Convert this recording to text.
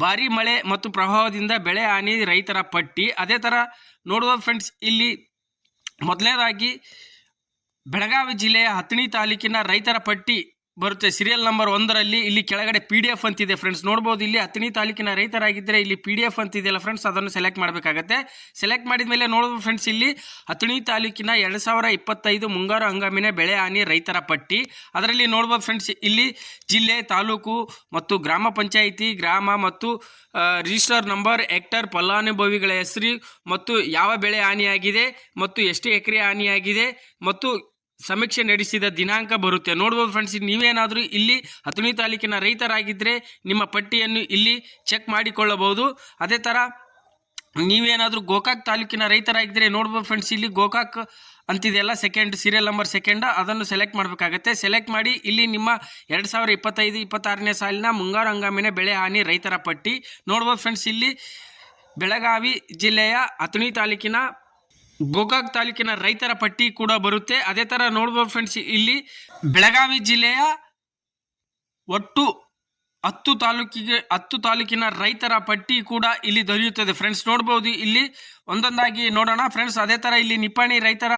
ಭಾರಿ ಮಳೆ ಮತ್ತು ಪ್ರವಾಹದಿಂದ ಬೆಳೆ ಹಾನಿ ರೈತರ ಪಟ್ಟಿ. ಅದೇ ಥರ ನೋಡುವ ಫ್ರೆಂಡ್ಸ್ ಇಲ್ಲಿ ಮೊದಲನೇದಾಗಿ ಬೆಳಗಾವಿ ಜಿಲ್ಲೆಯ ಹತ್ತಣಿ ತಾಲೂಕಿನ ರೈತರ ಪಟ್ಟಿ. ಬರುತ್ತೆ. ಸೀರಿಯಲ್ ನಂಬರ್ ಒಂದರಲ್ಲಿ ಇಲ್ಲಿ ಕೆಳಗಡೆ ಪಿ ಡಿ ಎಫ್ ಅಂತಿದೆ ಫ್ರೆಂಡ್ಸ್ ನೋಡ್ಬೋದು, ಇಲ್ಲಿ ಹತ್ತನೇ ತಾಲೂಕಿನ ರೈತರಾಗಿದ್ದರೆ ಇಲ್ಲಿ ಪಿ ಡಿ ಎಫ್ ಅಂತಿದೆಯಲ್ಲ ಫ್ರೆಂಡ್ಸ್ ಅದನ್ನು ಸೆಲೆಕ್ಟ್ ಮಾಡಬೇಕಾಗತ್ತೆ. ಸೆಲೆಕ್ಟ್ ಮಾಡಿದ ಮೇಲೆ ನೋಡ್ಬೋದು ಫ್ರೆಂಡ್ಸ್ ಇಲ್ಲಿ ಹತ್ತನೇ ತಾಲೂಕಿನ ಎರಡು ಸಾವಿರ ಇಪ್ಪತ್ತೈದು ಮುಂಗಾರು ಹಂಗಾಮಿನ ಬೆಳೆ ಹಾನಿ ರೈತರ ಪಟ್ಟಿ. ಅದರಲ್ಲಿ ನೋಡ್ಬೋದು ಫ್ರೆಂಡ್ಸ್ ಇಲ್ಲಿ ಜಿಲ್ಲೆ, ತಾಲೂಕು ಮತ್ತು ಗ್ರಾಮ ಪಂಚಾಯಿತಿ, ಗ್ರಾಮ ಮತ್ತು ರಿಜಿಸ್ಟರ್ ನಂಬರ್ ಹೆಕ್ಟರ್ ಫಲಾನುಭವಿಗಳ ಹೆಸರು ಮತ್ತು ಯಾವ ಬೆಳೆ ಹಾನಿಯಾಗಿದೆ ಮತ್ತು ಎಷ್ಟು ಎಕರೆ ಹಾನಿಯಾಗಿದೆ ಮತ್ತು ಸಮೀಕ್ಷೆ ನಡೆಸಿದ ದಿನಾಂಕ ಬರುತ್ತೆ. ನೋಡ್ಬೋದು ಫ್ರೆಂಡ್ಸ್ ನೀವೇನಾದರೂ ಇಲ್ಲಿ ಹತ್ತನೇ ತಾಲೂಕಿನ ರೈತರಾಗಿದ್ದರೆ ನಿಮ್ಮ ಪಟ್ಟಿಯನ್ನು ಇಲ್ಲಿ ಚೆಕ್ ಮಾಡಿಕೊಳ್ಳಬಹುದು. ಅದೇ ಥರ ನೀವೇನಾದರೂ ಗೋಕಾಕ್ ತಾಲೂಕಿನ ರೈತರಾಗಿದ್ದರೆ ನೋಡ್ಬೋದು ಫ್ರೆಂಡ್ಸ್ ಇಲ್ಲಿ ಗೋಕಾಕ್ ಅಂತಿದೆಯಲ್ಲ ಸೆಕೆಂಡ್ ಸೀರಿಯಲ್ ನಂಬರ್ ಸೆಕೆಂಡ್ ಅದನ್ನು ಸೆಲೆಕ್ಟ್ ಮಾಡಬೇಕಾಗತ್ತೆ. ಸೆಲೆಕ್ಟ್ ಮಾಡಿ ಇಲ್ಲಿ ನಿಮ್ಮ ಎರಡು ಸಾವಿರ ಇಪ್ಪತ್ತೈದು, ಇಪ್ಪತ್ತಾರನೇ ಸಾಲಿನ ಮುಂಗಾರು ಹಂಗಾಮಿನ ಬೆಳೆ ಹಾನಿ ರೈತರ ಪಟ್ಟಿ. ನೋಡ್ಬೋದು ಫ್ರೆಂಡ್ಸ್ ಇಲ್ಲಿ ಬೆಳಗಾವಿ ಜಿಲ್ಲೆಯ ಅಥಣಿ ತಾಲೂಕಿನ ಗೋಕಾಕ್ ತಾಲೂಕಿನ ರೈತರ ಪಟ್ಟಿ ಕೂಡ ಬರುತ್ತೆ. ಅದೇ ಥರ ನೋಡ್ಬೋದು ಫ್ರೆಂಡ್ಸ್ ಇಲ್ಲಿ ಬೆಳಗಾವಿ ಜಿಲ್ಲೆಯ ಒಟ್ಟು ಹತ್ತು ತಾಲೂಕಿಗೆ, ಹತ್ತು ತಾಲೂಕಿನ ರೈತರ ಪಟ್ಟಿ ಕೂಡ ಇಲ್ಲಿ ದೊರೆಯುತ್ತದೆ. ಫ್ರೆಂಡ್ಸ್ ನೋಡ್ಬೋದು ಇಲ್ಲಿ ಒಂದೊಂದಾಗಿ ನೋಡೋಣ. ಫ್ರೆಂಡ್ಸ್ ಅದೇ ಥರ ಇಲ್ಲಿ ನಿಪ್ಪಾಣಿ ರೈತರ